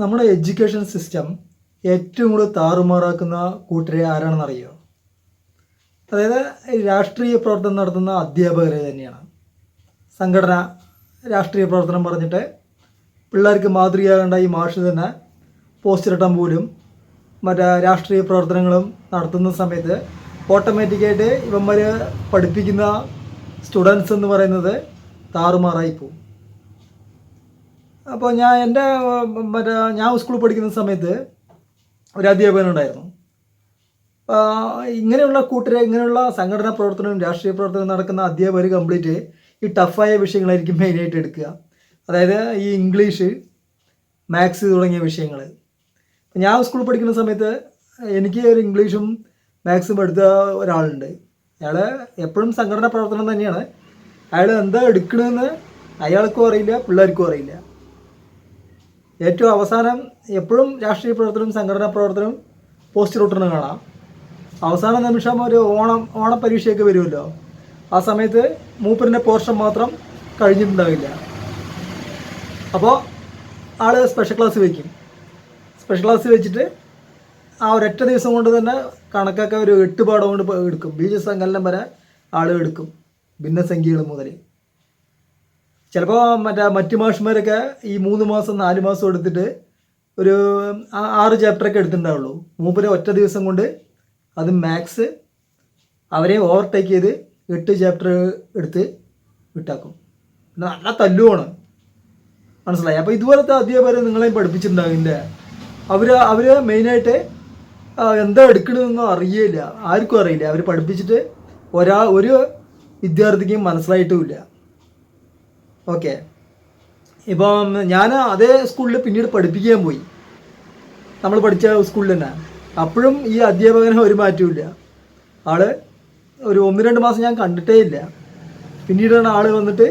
നമ്മുടെ education system ഏറ്റവും കൂടുതൽ താറുമാറാക്കുന്ന കൂട്ടരെ ആരാണെന്നറിയോ? അതായത് രാഷ്ട്രീയ പ്രവർത്തനം നടത്തുന്ന അധ്യാപകരെ തന്നെയാണ്. സംഘടന രാഷ്ട്രീയ പ്രവർത്തനം പറഞ്ഞിട്ട് പിള്ളേർക്ക് മാതൃകയാകേണ്ട ഈ മാഷ് തന്നെ ഇട്ടാൻ പോലും മറ്റേ രാഷ്ട്രീയ പ്രവർത്തനങ്ങളും നടത്തുന്ന സമയത്ത് ഓട്ടോമാറ്റിക്കായിട്ട് ഇവന്മാർ പഠിപ്പിക്കുന്ന സ്റ്റുഡൻസ് എന്ന് പറയുന്നത് താറുമാറായി പോകും. അപ്പോൾ ഞാൻ എന്റെ മറ്റേ ഞാൻ സ്കൂളിൽ പഠിക്കുന്ന സമയത്ത് ഒരു അധ്യാപകനുണ്ടായിരുന്നു ഇങ്ങനെയുള്ള കൂട്ടരെ ഇങ്ങനെയുള്ള സംഘടനാ പ്രവർത്തനവും രാഷ്ട്രീയ പ്രവർത്തനവും നടക്കുന്ന അധ്യാപകർ കംപ്ലീറ്റ് ഈ ടഫായ വിഷയങ്ങളായിരിക്കും മെയിനായിട്ട് എടുക്കുക. അതായത് ഈ ഇംഗ്ലീഷ് മാത്സ് തുടങ്ങിയ വിഷയങ്ങൾ ഞാൻ സ്കൂളിൽ പഠിക്കുന്ന സമയത്ത് എനിക്ക് ഒരു ഇംഗ്ലീഷും മാത്സും എടുത്ത ഒരാളുണ്ട്. അയാൾ എപ്പോഴും സംഘടനാ പ്രവർത്തനം തന്നെയാണ്. അയാൾ എന്താ എടുക്കണമെന്ന് അയാൾക്കും അറിയില്ല പിള്ളേർക്കും അറിയില്ല. ഏറ്റവും അവസാനം എപ്പോഴും രാഷ്ട്രീയ പ്രവർത്തനവും സംഘടനാ പ്രവർത്തനവും പോസ്റ്റ് ഒട്ടണം കാണാം. അവസാന നിമിഷം ഒരു ഓണം ഓണപ്പരീക്ഷയൊക്കെ വരുമല്ലോ. ആ സമയത്ത് മൂപ്പരിന്റെ പോർഷൻ മാത്രം കഴിഞ്ഞിട്ടുണ്ടാവില്ല. അപ്പോൾ ആൾ സ്പെഷ്യൽ ക്ലാസ് വയ്ക്കും സ്പെഷ്യൽ ക്ലാസ് വെച്ചിട്ട് ആ ഒരൊറ്റ ദിവസം കൊണ്ട് തന്നെ കണക്കൊക്കെ ഒരു എട്ട് പാഠം കൊണ്ട് എടുക്കും. ബീജസംഘലനം വരെ ആൾ എടുക്കും. ഭിന്നസംഖ്യകൾ മുതൽ ചിലപ്പോൾ മറ്റേ മറ്റു മാഷ്മാരൊക്കെ ഈ മൂന്ന് മാസം നാല് മാസം എടുത്തിട്ട് ഒരു ആറ് ചാപ്റ്ററൊക്കെ എടുത്തിട്ടുണ്ടാവുള്ളൂ. മൂപ്പര് ഒറ്റ ദിവസം കൊണ്ട് അത് മാത്സ് അവരെ ഓവർടേക്ക് ചെയ്ത് എട്ട് ചാപ്റ്റർ എടുത്ത് വിട്ടാക്കും. നല്ല തല്ലുവാണ്. മനസ്സിലായി? അപ്പോൾ ഇതുപോലത്തെ അധ്യാപകരെ നിങ്ങളെയും പഠിപ്പിച്ചിട്ടുണ്ടാവില്ല അവർ അവർ മെയിനായിട്ട് എന്താ എടുക്കണമെന്നൊന്നും അറിയില്ല ആർക്കും അറിയില്ല. അവർ പഠിപ്പിച്ചിട്ട് ഒരാ ഒരു വിദ്യാർത്ഥിക്കും മനസ്സിലായിട്ടുമില്ല ഓക്കെ. ഇപ്പം ഞാൻ അതേ സ്കൂളിൽ പിന്നീട് പഠിപ്പിക്കാൻ പോയി. നമ്മൾ പഠിച്ച സ്കൂളിൽ തന്നെ. അപ്പോഴും ഈ അധ്യാപകന് ഒരു മാറ്റവും ആൾ ഒരു ഒന്ന് രണ്ട് മാസം ഞാൻ കണ്ടിട്ടേ ഇല്ല. പിന്നീടാണ് ആൾ വന്നിട്ട്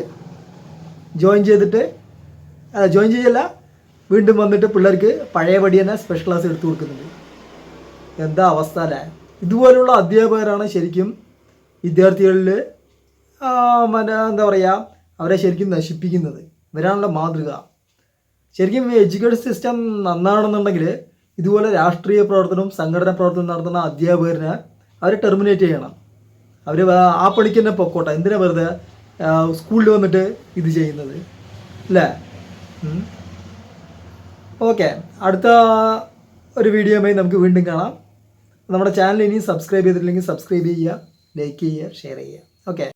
ജോയിൻ ചെയ്തിട്ട് ജോയിൻ ചെയ്യല്ല വീണ്ടും വന്നിട്ട് പിള്ളേർക്ക് പഴയപടി തന്നെ സ്പെഷ്യൽ ക്ലാസ് എടുത്തു കൊടുക്കുന്നുണ്ട് എന്താ അവസ്ഥ അല്ലേ? ഇതുപോലുള്ള അധ്യാപകരാണ് ശരിക്കും വിദ്യാർത്ഥികളിൽ മറ്റേ എന്താ പറയുക അവരെ ശരിക്കും നശിപ്പിക്കുന്നത്. ഇവരാണല്ലോ മാതൃക. ശരിക്കും എഡ്യൂക്കേഷൻ സിസ്റ്റം നന്നാണെന്നുണ്ടെങ്കിൽ ഇതുപോലെ രാഷ്ട്രീയ പ്രവർത്തനവും സംഘടനാ പ്രവർത്തനവും നടത്തുന്ന അധ്യാപകരെ അവരെ ടെർമിനേറ്റ് ചെയ്യണം. അവർ ആ പണിക്ക് തന്നെ പൊക്കോട്ടെ. എന്തിനാ വെറുതെ സ്കൂളിൽ വന്നിട്ട് ഇത് ചെയ്യുന്നത്? അല്ലേ? ഓക്കെ. അടുത്ത ഒരു വീഡിയോയുമായി നമുക്ക് വീണ്ടും കാണാം. നമ്മുടെ ചാനൽ ഇനിയും സബ്സ്ക്രൈബ് ചെയ്തിട്ടില്ലെങ്കിൽ സബ്സ്ക്രൈബ് ചെയ്യുക ലൈക്ക് ചെയ്യുക ഷെയർ ചെയ്യുക. ഓക്കെ.